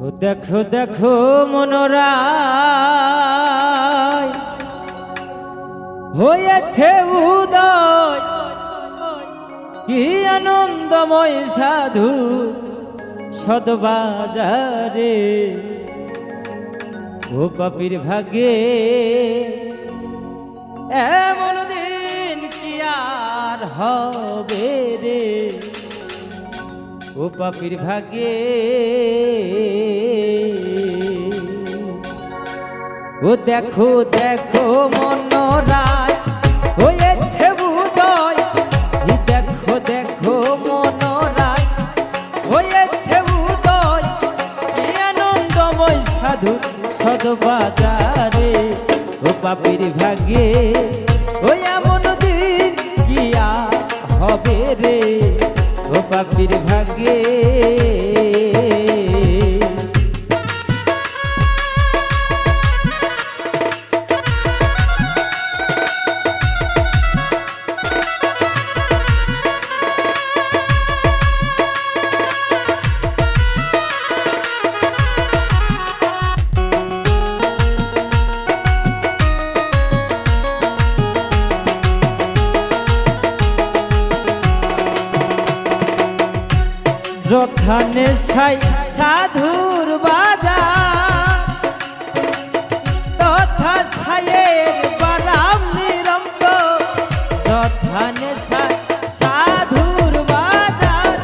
ও দেখো দেখো মনোরা হয়েছে উদয়, কি আনন্দময় সাধু সদবাজারে। ও পাপির ভাগে এমন দিন কি আর হবে ও পাপির ভাগে ও দেখো দেখো, মনোরায়, হয়েছে দেখো দেখো সাধু ও পাপির ভাগে ও এমন দিন কি হবে রে। ও পাপির ভাগে যখানে ছাই সাধুর বাজার তথা ছায়ের বারাম নিরম্ব। যথানে ছাই সাধুর বাজার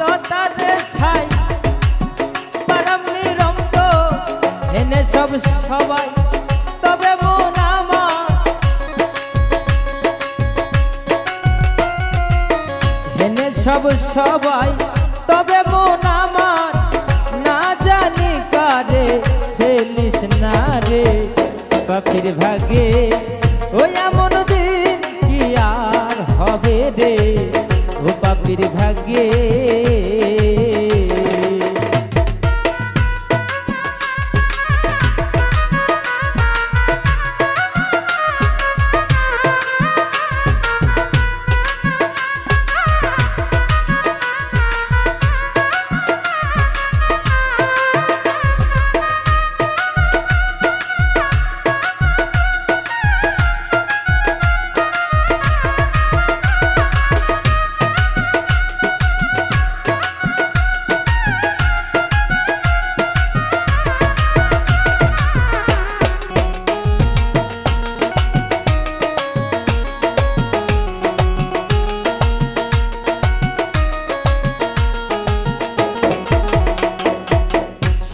তথানে ছাই বারাম নিরম্ব। এনে সব সবাই তবে মন আমার। এনে সব সবাই ভাগে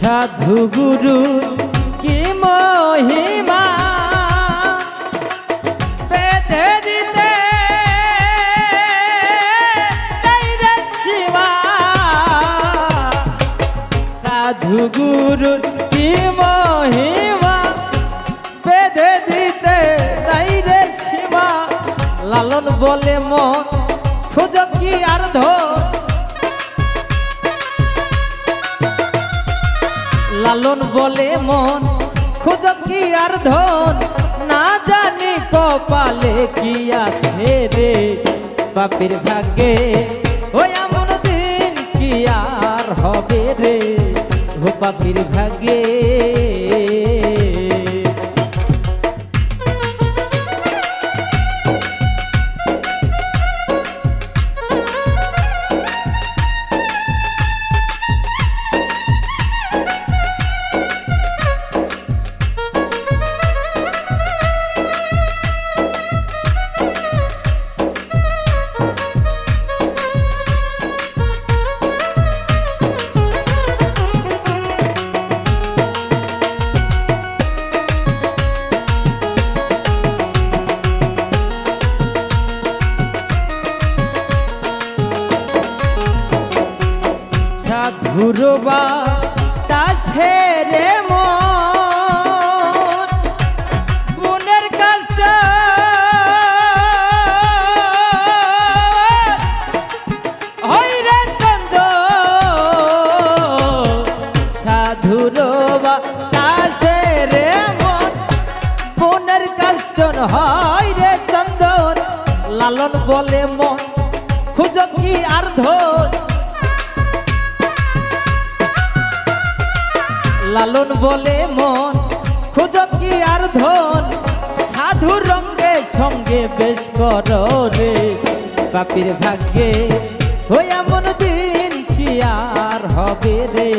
সাধু গুরু কি মহিমা। সাধু গুরু কি মহিমা? বেঁধে দিতে তাইরে সীমা। লালন বলে মন, খোঁজ কি আর ধর লালন বলে মন, খোঁজ কি আর ধন? না জানি কপালে কি আছে রে। বাপের ভাগ্যে ওই এমন দিন কি আর হবে রে। ও বাপের ভাগে সাধুরবা তা ছেড়ে মন। মনের কাজটা হইরে চন্দ সাধুরবা তা ছেড়ে মন। মনের কষ্ট হয় রে চন্দন লালন বলে মন। খুঁজ কি আর ধর লালন বলে মন খোঁজ কি আর ধন? সাধু রঙ্গে সঙ্গে বেশ কর রে। পাপির ভাগ্যে ওই এমন দিন কি আর হবে রে?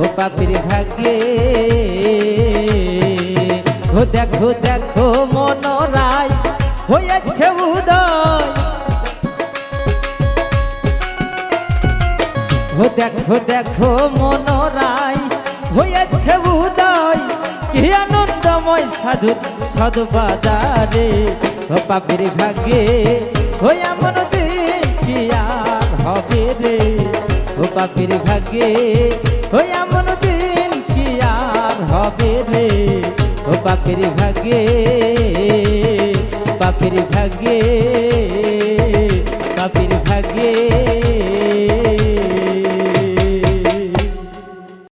ও পাপির ভাগ্যে, ও দেখো দেখো মনরায় হয়েছে উদয়। ও দেখো দেখো মনরাই হয়েছে উদয়, কি আনন্দময় সাধু সাধু বাজারে ও পাপির ভাগ্যে, ও এমন দিন কি আর হবে রে। ও পাপির ভাগ্যে, ও এমন দিন কি আর হবে রে। ও পাপির ভাগ্যে পাপির ভাগ্যে পাপির ভাগ্যে।